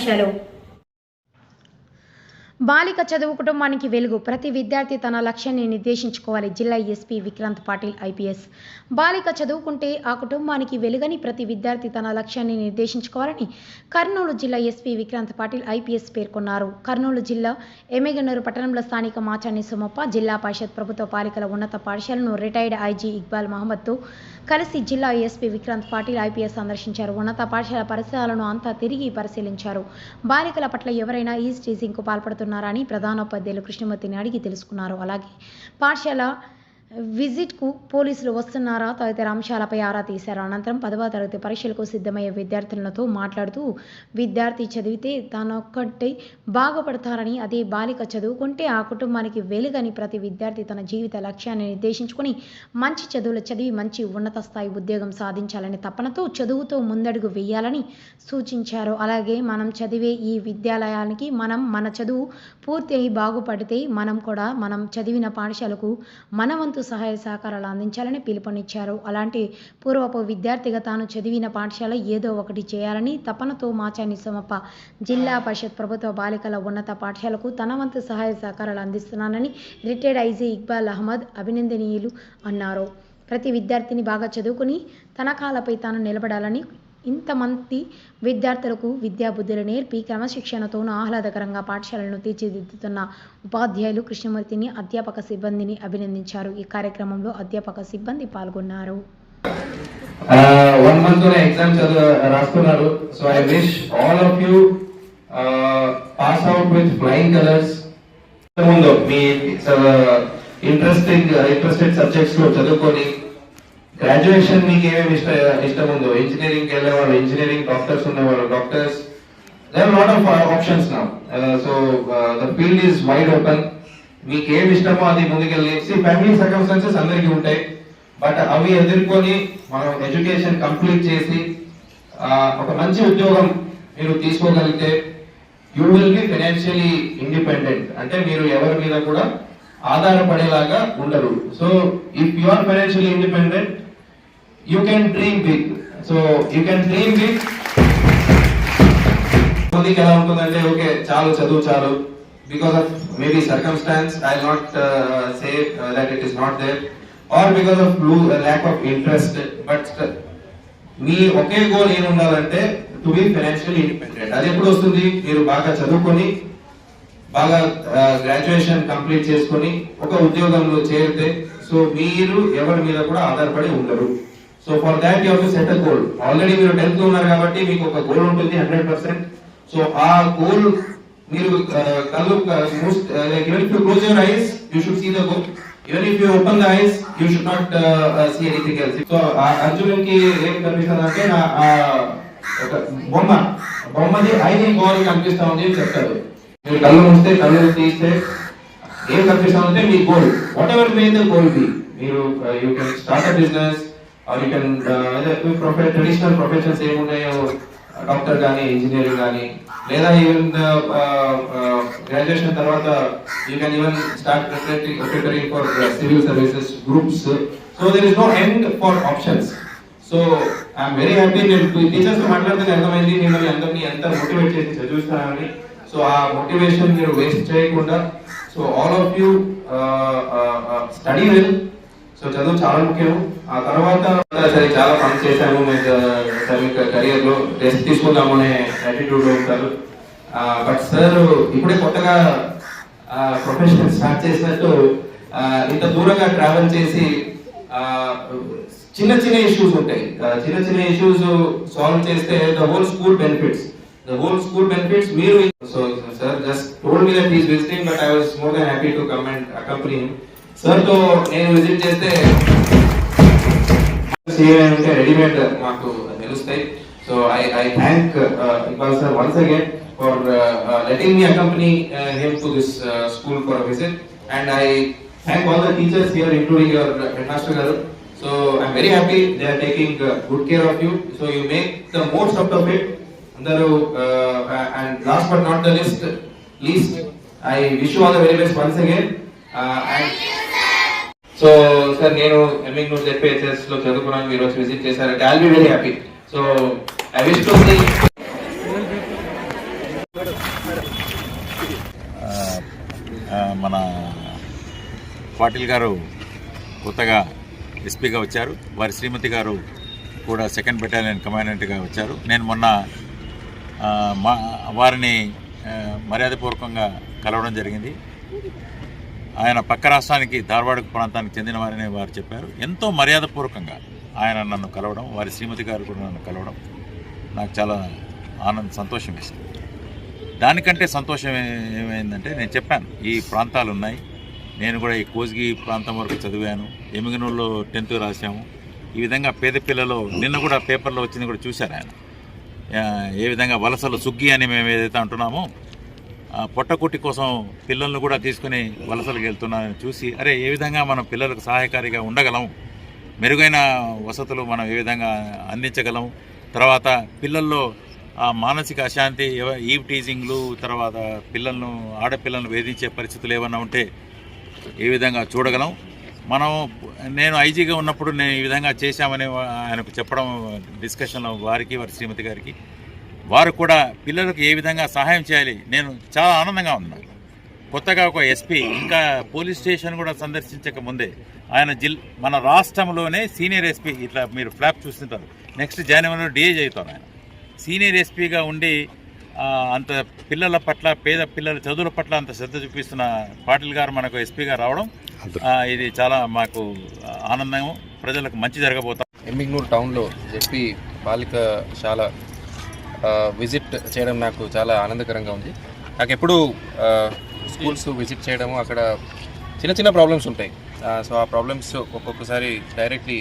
shallow. బాలిక చదువు కుటుంబానికి వెలుగు. ప్రతి విద్యార్థి తన లక్ష్యాన్ని నిర్దేశించుకోవాలి. జిల్లా ఎస్పీ విక్రాంత్ పాటిల్ ఐపీఎస్. బాలిక చదువుకుంటే ఆ కుటుంబానికి వెలుగని ప్రతి విద్యార్థి తన లక్ష్యాన్ని నిర్దేశించుకోవాలని కర్నూలు జిల్లా ఎస్పీ విక్రాంత్ పాటిల్ ఐపీఎస్ పేర్కొన్నారు. కర్నూలు జిల్లా ఎమ్మెగనూరు పట్టణంలో స్థానిక మాచాని సుమప్ప జిల్లా పరిషత్ ప్రభుత్వ పాలికల ఉన్నత పాఠశాలను రిటైర్డ్ ఐజీ ఇక్బాల్ మహమ్మద్తో కలిసి జిల్లా ఎస్పీ విక్రాంత్ పాటిల్ ఐపీఎస్ సందర్శించారు. ఉన్నత పాఠశాల పరిసరాలను అంతా తిరిగి పరిశీలించారు. బాలికల పట్ల ఎవరైనా ఈ టీజింగ్కు పాల్పడుతున్నారు అని ప్రధానోపాధ్యాయులు కృష్ణమూర్తిని అడిగి తెలుసుకున్నారు. అలాగే పాఠశాల విజిట్కు పోలీసులు వస్తున్నారా? తదితర అంశాలపై ఆరా తీశారు. అనంతరం పదవ తరగతి పరీక్షలకు సిద్ధమయ్యే విద్యార్థులతో మాట్లాడుతూ విద్యార్థి చదివితే తానొక్కటే బాగుపడతారని అదే బాలిక చదువుకుంటే ఆ కుటుంబానికి వెలుగని ప్రతి విద్యార్థి తన జీవిత లక్ష్యాన్ని నిర్దేశించుకుని మంచి చదువులు చదివి మంచి ఉన్నత స్థాయి ఉద్యోగం సాధించాలని తపనతో చదువుతో ముందడుగు వేయాలని సూచించారు. అలాగే మనం చదివే ఈ విద్యాలయానికి మనం మన చదువు పూర్తి అయి బాగుపడితే మనం కూడా మనం చదివిన పాఠశాలకు మనవంతు వంతు సహాయ సహకారాలు అందించాలని పిలుపునిచ్చారు. అలాంటి పూర్వపు విద్యార్థిగా తాను చదివిన పాఠశాల ఏదో ఒకటి చేయాలని తపనతో మాచాని సోమప్ప జిల్లా పరిషత్ ప్రభుత్వ బాలికల ఉన్నత పాఠశాలకు తన వంతు సహాయ సహకారాలు అందిస్తున్నానని రిటైర్డ్ ఐజీ ఇక్బాల్ అహ్మద్ అభినందనీయులు అన్నారు. ప్రతి విద్యార్థిని బాగా చదువుకుని తన కాలపై తాను నిలబడాలని ఇంతమంది విద్యార్థులకు విద్యాబుద్ధులు నేర్పి క్రమశిక్షణతోనూ ఆహ్లాదకరంగా పాఠశాలను తీర్చిదిద్దుతున్న ఉపాధ్యాయులు కృష్ణమూర్తిని అధ్యాపక సిబ్బందిని అభినందించారు. ఈ కార్యక్రమంలో అధ్యాపక సిబ్బంది పాల్గొన్నారు. వన్ మంత్ ఎగ్జామ్ రాస్తున్నారు so I wish all of you pass out with flying colours ముందు మీ ఇంట్రెస్టింగ్ ఇంట్రెస్టెడ్ సబ్జెక్ట్స్లో చదువుకొని గ్రాడ్యుయేషన్ మీకు ఏమేమి ఇష్ట ఇష్టం ఉందో ఇంజనీరింగ్ వెళ్ళే వాళ్ళు ఇంజనీరింగ్ డాక్టర్స్ ఉన్నవాళ్ళు doctors there lot of options నా so the field is wide open మీకు ఏమి ఇష్టమో అది ముందుకెళ్ళి. ఫ్యామిలీ సర్కమ్స్టాన్సెస్ అందరికీ ఉంటాయి. బట్ అవి ఎదుర్కొని మనం ఎడ్యుకేషన్ కంప్లీట్ చేసి ఒక మంచి ఉద్యోగం మీరు తీసుకోగలిగితే you will be financially independent అంటే మీరు ఎవరి మీద కూడా ఆధారపడేలాగా ఉండరు. So if you are financially independent you can dream big so you can dream big మందికి ఎలా ఉంటుందంటే ఓకే చాలు చదువు చాలు. Because of maybe circumstances I not say that it is not there or because of lack of interest but మీ ఒకే goal ఏమి ఉండాలంటే to be financial independent అది ఎప్పుడు వస్తుంది? మీరు బాగా చదువుకొని బాగా uh, గ్రాడ్యుయేషన్ కంప్లీట్ చేసుకొని ఒక ఉద్యోగంలో చేరితే సో మీరు ఎవరి మీద కూడా ఆధారపడి ఉండరు. So for that you to settle goal already మీరు టెన్త్ ఉన్నారు కాబట్టి మీకు ఒక గోల్ ఉంటుంది హండ్రెడ్ పర్సెంట్ సో ఆ గోల్ మీరు కళ్ళు like even if you close your eyes you should see the goal even if you open the eyes you should not see anything else so అర్జున్కి ఏం కనిపిస్తుంది అంటే నా- ఒక బొమ్మ. బొమ్మది ఐదు గోల్ కనిపిస్తా ఉంది అని చెప్తారు. మీరు కళ్ళు మూస్తే కళ్ళు తీస్తే ఏం కనిపిస్తా ఉంటే మీ goal whatever may the goal be మీరు you can start a business you can ప్రొఫె traditional professions ఏమున్నాయో డాక్టర్ కానీ ఇంజనీరింగ్ కానీ లేదా ఈవెన్ గ్రాడ్యుయేషన్ తర్వాత you can even start preparing for civil services groups so there is no end for options so I'm very happy నేను teachers మాట్లాడితే అర్థమైంది. మిమ్మల్ని అందరినీ ఎంత మోటివేట్ చేసి చదివిస్తానని సో ఆ మోటివేషన్ మీరు వేస్ట్ చేయకుండా so all of you study well so చదువు చాలా ముఖ్యం. ఆ తర్వాత సరే చాలా పని చేశాము. మేము uh, కెరియర్లో రెస్ట్ తీసుకుందాము అనే యాటిట్యూడ్లో ఉంటారు. బట్ సార్ ఇప్పుడే కొత్తగా ప్రొఫెషన్ స్టార్ట్ చేసినట్టు ఇంత దూరంగా ట్రావెల్ చేసి చిన్న చిన్న ఇష్యూస్ ఉంటాయి. చిన్న చిన్న ఇష్యూస్ సాల్వ్ చేస్తే the whole school benefits the whole school benefits మీరు so sir just told me that is visiting but I was more than happy to come and accompany సార్తో నేను విజిట్ చేస్తే అంటే రెడీమేడ్ మాకు తెలుస్తాయి. So I I thank Iqbal sir once again for letting me accompany him to this school for visit and I thank all the teachers here including your head master గారు so I'm very happy they are taking good care of you so you make the most out of it అందరూ and last but not the list least I wish all the very best once again and so sir నేను hemming నూర్ జెడ్పిఎస్ఎస్లో చదువుకున్నాను ఈరోజు visit చేశారు I'll be very happy so I wish to మన పాటిల్ గారు కొత్తగా ఎస్పీగా వచ్చారు. వారి శ్రీమతి గారు కూడా సెకండ్ బెటాలియన్ కమాండెంట్గా వచ్చారు. నేను మొన్న మా వారిని మర్యాదపూర్వకంగా కలవడం జరిగింది. ఆయన పక్క రాష్ట్రానికి ధార్వాడ ప్రాంతానికి చెందిన వారని వారు చెప్పారు. ఎంతో మర్యాదపూర్వకంగా ఆయన నన్ను కలవడం వారి శ్రీమతి గారు కూడా నన్ను కలవడం నాకు చాలా ఆనంద సంతోషం ఇస్తుంది దానికంటే సంతోషం ఏమైందంటే నేను చెప్పాను ఈ ప్రాంతాలు ఉన్నాయి. నేను కూడా ఈ కోజ్గి ప్రాంతం వరకు చదివాను. ఎమిగనూరులో టెన్త్ రాశాము. ఈ విధంగా పేద పిల్లలు నిన్న కూడా పేపర్లో వచ్చింది కూడా చూశారు ఆయన. ఏ విధంగా వలసలు సుగ్గి అని మేము ఏదైతే అంటున్నామో పొట్టకుట్టి కోసం పిల్లలను కూడా తీసుకుని వలసలకు వెళ్తున్నారని చూసి అరే ఏ విధంగా మనం పిల్లలకు సహాయకారిగా ఉండగలం? మెరుగైన వసతులు మనం ఏ విధంగా అందించగలం? తర్వాత పిల్లల్లో ఆ మానసిక అశాంతి ఈవ్ టీజింగ్లు తర్వాత పిల్లలను ఆడపిల్లలను వేధించే పరిస్థితులు ఏమన్నా ఉంటే ఏ విధంగా చూడగలం? మనం నేను ఐజీగా ఉన్నప్పుడు నేను ఈ విధంగా చేశామని ఆయనకు చెప్పడం డిస్కషన్లో వారికి వారి శ్రీమతి గారికి వారు కూడా పిల్లలకు ఏ విధంగా సహాయం చేయాలి? నేను చాలా ఆనందంగా ఉంది నాకు కొత్తగా ఒక ఎస్పీ ఇంకా పోలీస్ స్టేషన్ కూడా సందర్శించక ముందే ఆయన జిల్ మన రాష్ట్రంలోనే సీనియర్ ఎస్పీ ఇట్లా మీరు ఫ్లాప్ చూస్తుంటారు. నెక్స్ట్ జనవరిలో డిఏజ్ అవుతారు ఆయన. సీనియర్ ఎస్పీగా ఉండి అంత పిల్లల పట్ల పేద పిల్లల చదువుల పట్ల అంత శ్రద్ధ చూపిస్తున్న పాటిల్ గారు మనకు ఎస్పీగా రావడం ఇది చాలా మాకు ఆనందం ప్రజలకు మంచి జరగబోతా ఎమ్మిగ్నూర్ టౌన్లో జెడ్పీ బాలికశాల ఆ, విజిట్ చేయడం నాకు చాలా ఆనందకరంగా ఉంది. నాకు ఎప్పుడు స్కూల్స్ విజిట్ చేయడము అక్కడ చిన్న చిన్న ప్రాబ్లమ్స్ ఉంటాయి. సో ఆ ప్రాబ్లమ్స్ ఒక్కొక్కసారి డైరెక్ట్లీ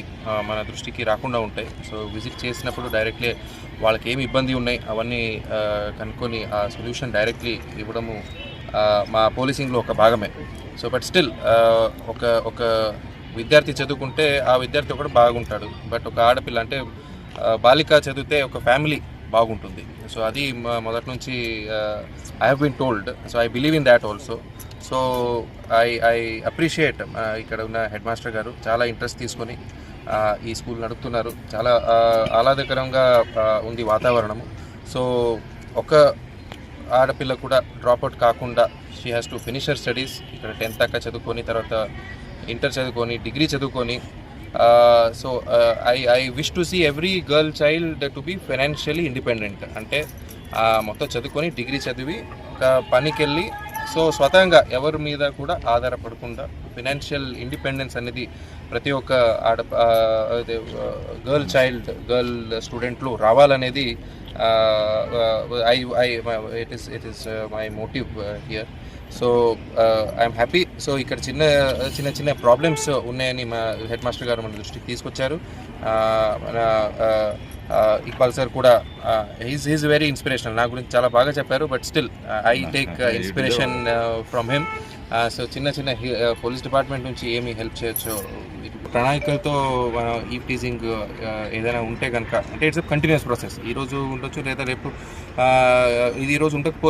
మన దృష్టికి రాకుండా ఉంటాయి. సో విజిట్ చేసినప్పుడు డైరెక్ట్లీ వాళ్ళకి ఏమి ఇబ్బంది ఉన్నాయి అవన్నీ కనుక్కొని ఆ సొల్యూషన్ డైరెక్ట్లీ ఇవ్వడము మా పోలీసింగ్లో ఒక భాగమే. సో బట్ స్టిల్ ఒక ఒక విద్యార్థి చదువుకుంటే ఆ విద్యార్థి ఒకటి బాగుంటాడు. బట్ ఒక ఆడపిల్ల అంటే బాలిక చదివితే ఒక ఫ్యామిలీ బాగుంటుంది. సో అది మొదటి నుంచి I have been told so I believe in that also so I I appreciate ఇక్కడ ఉన్న హెడ్ మాస్టర్ గారు చాలా ఇంట్రెస్ట్ తీసుకొని ఈ స్కూల్ నడుపుతున్నారు. చాలా ఆహ్లాదకరంగా ఉంది వాతావరణము. సో ఒక ఆడపిల్ల కూడా డ్రాప్అవుట్ కాకుండా she has to finish her studies ఇక్కడ టెన్త్ దాకా చదువుకొని తర్వాత ఇంటర్ చదువుకొని డిగ్రీ చదువుకొని so I I wish to see every girl child to be financially independent అంటే మొత్తం చదువుకొని డిగ్రీ చదివి ఒక పనికి వెళ్ళి సో స్వతంగా ఎవరి మీద కూడా ఆధారపడకుండా ఫినాన్షియల్ ఇండిపెండెన్స్ అనేది ప్రతి ఒక్క ఆడ గర్ల్ చైల్డ్ గర్ల్ స్టూడెంట్లు రావాలనేది I I it is it is my motive here so I'm happy so ఇక్కడ చిన్న చిన్న చిన్న ప్రాబ్లమ్స్ ఉన్నాయని మా హెడ్ మాస్టర్ గారు మన దృష్టికి తీసుకొచ్చారు. Uh, మన uh, uh, ఇక్బాల్ సార్ కూడా ఈజ్ ఈజ్ వెరీ ఇన్స్పిరేషనల్ నా గురించి చాలా బాగా చెప్పారు but still I take inspiration from him so చిన్న చిన్న పోలీస్ డిపార్ట్మెంట్ నుంచి ఏమి హెల్ప్ చేయొచ్చు ప్రణాళికలతో ఈ టీజింగ్ ఏదైనా ఉంటే కనుక అంటే ఇట్స్ కంటిన్యూస్ ప్రాసెస్ ఈ రోజు ఉండొచ్చు లేదా రేపు uh, ఇది ఈ రోజు ఉండకపోవచ్చు.